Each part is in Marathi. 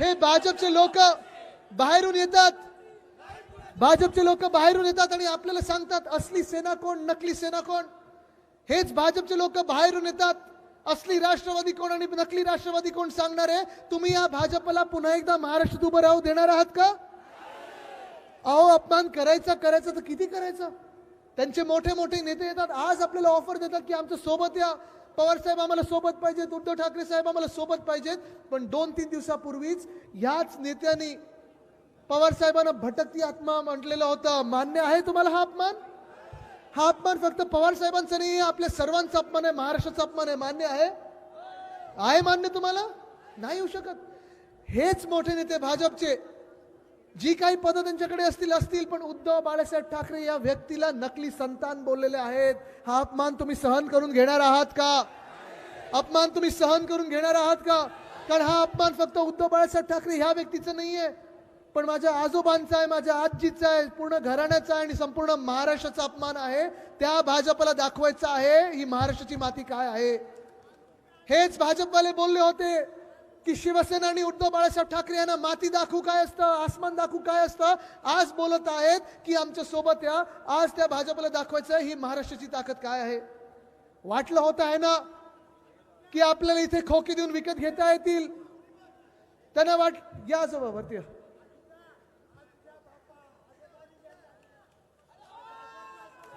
हे भाजपचे लोक बाहेरून येतात. भाजपचे लोक बाहेरून येतात आणि आपल्याला सांगतात असली सेना कोण नकली सेना कोण? हेच भाजपचे लोक बाहेरून येतात. असली राष्ट्रवादी कोण आणि नकली राष्ट्रवादी कोण सांगणार आहे? तुम्ही या भाजपला पुन्हा एकदा महाराष्ट्रात उभं राहू देणार आहात का? अहो अपमान करायचा करायचा तर किती करायचं? त्यांचे मोठे मोठे नेते येतात. आज आपल्याला ऑफर देतात की आमच्यासोबत या. पवारसाहेब आम्हाला सोबत पाहिजेत उद्धव ठाकरे साहेब आम्हाला सोबत पाहिजेत पण दोन तीन दिवसापूर्वीच ह्याच नेत्यांनी पवारसाहेबांना भटकती आत्मा म्हटलेलं होतं. मान्य आहे तुम्हाला हा अपमान? हा अपमान फक्त पवारसाहेबांचा नाही आपल्या सर्वांचा अपमान आहे महाराष्ट्राचा अपमान आहे. मान्य आहे? आहे मान्य तुम्हाला? नाही येऊ शकत. हेच मोठे नेते भाजपचे जी काही पदं त्यांच्याकडे असतील असतील पण उद्धव बाळासाहेब ठाकरे या व्यक्तीला नकली संतान बोललेले आहेत. हा अपमान तुम्ही सहन करून घेणार आहात का? अपमान तुम्ही सहन करून घेणार आहात का? कारण हा अपमान फक्त उद्धव बाळासाहेब ठाकरे ह्या व्यक्तीचा नाहीये. पण माझ्या आजोबांचा आहे माझ्या आजीचा आहे पूर्ण घराण्याचा आहे आणि संपूर्ण महाराष्ट्राचा अपमान आहे. त्या भाजपला दाखवायचं आहे ही महाराष्ट्राची माती काय आहे? हेच भाजपवाले बोलले होते. की शिवसेना आणि उद्धव बाळासाहेब ठाकरे यांना माती दाखवू काय असतं आसमान दाखवू काय असतं? आज बोलत आहेत की आमच्यासोबत या. आज त्या भाजपला दाखवायचं ही महाराष्ट्राची ताकद काय आहे? वाटलं होतं आहे ना की आपल्याला इथे खोकी देऊन विकत घेता येतील? त्यांना वाट या आजोबा वरती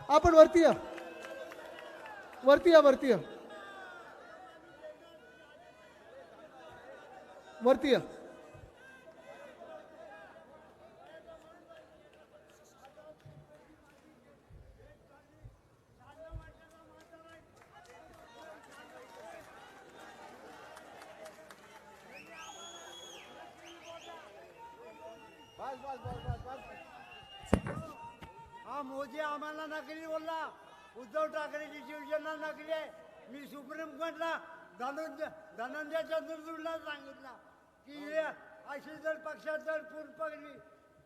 आपण वरती या. वरती या वरती या. वरती या. हा मोदी आम्हाला नकली बोलला. उद्धव ठाकरेची शिवसेना नकली आहे. मी सुप्रीम कोर्टला धनंजय धनंजय चंद्रचूडला सांगितलं. की हे अशी जर पक्षात जर फूट पडली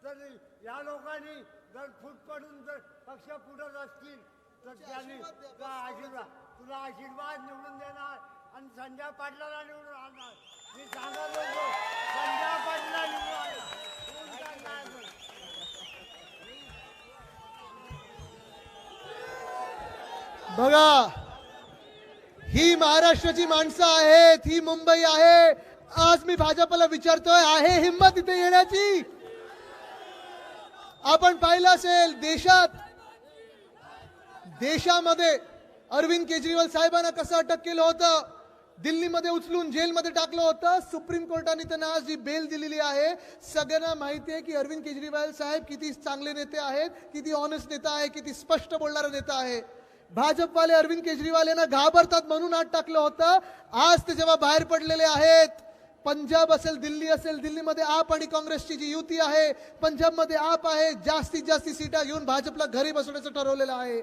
तर या लोकांनी जर फूट पडून जर पक्ष फुटत असतील तर त्यांनी तुला आशीर्वाद तुला आशीर्वाद निवडून देणार आणि संजय पाटलाला निवडून आणणार. मी सांगत होतो संजय पाटला निवडून आणणार. बघा ही महाराष्ट्राची माणसं आहेत ही मुंबई आहे. आज मी भाजपला विचारतोय आहे हिंमत इथे येण्याची? आपण पाहिलं असेल देशात देशामध्ये अरविंद केजरीवाल साहेबांना कसं अटक केलं होतं? दिल्लीमध्ये उचलून जेलमध्ये टाकलं होतं. सुप्रीम कोर्टाने त्यांना आज जी बेल दिलेली आहे सगळ्यांना माहिती आहे की अरविंद केजरीवाल साहेब किती चांगले नेते आहेत किती ऑनेस्ट नेता आहे किती स्पष्ट बोलणारा नेता आहे. भाजपवाले अरविंद केजरीवाल यांना घाबरतात म्हणून आत टाकलं होतं. आज ते जेव्हा बाहेर पडलेले आहेत पंजाब असेल दिल्ली असेल दिल्लीमध्ये आप आणि काँग्रेसची जी युती आहे पंजाबमध्ये आप आहे जास्तीत जास्त सीटा घेऊन भाजपला घरी बसवण्याचं ठरवलेलं आहे.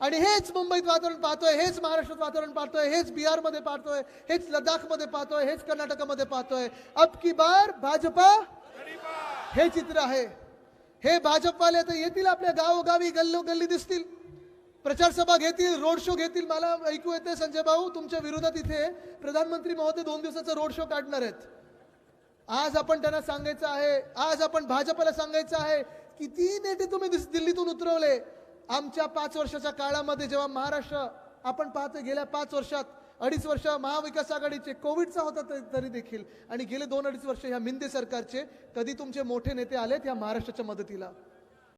आणि हेच मुंबईत वातावरण पाहतोय हेच महाराष्ट्रात वातावरण पाहतोय हेच बिहारमध्ये पाहतोय हेच लडाखमध्ये पाहतोय हेच कर्नाटकामध्ये पाहतोय. अब की बार भाजपा हे चित्र आहे. हे भाजपवाले तर येतील आपल्या गावोगावी गल्लो गल्ली दिसतील. प्रचारसभा घेतील रोड शो घेतील. मला ऐकू येते संजय भाऊ तुमच्या विरोधात इथे प्रधानमंत्री महोदय दोन दिवसाचा रोड शो काढणार आहेत. आज आपण त्यांना सांगायचं आहे आज आपण भाजपला सांगायचं आहे किती नेते तुम्ही दिल्लीतून उतरवले? आमच्या पाच वर्षाच्या काळामध्ये जेव्हा महाराष्ट्र आपण पाहतोय गेल्या पाच वर्षात अडीच वर्ष महाविकास आघाडीचे कोविडचा होता तरी देखील आणि गेले दोन अडीच वर्ष ह्या मिंदे सरकारचे कधी तुमचे मोठे नेते आलेत ह्या महाराष्ट्राच्या मदतीला?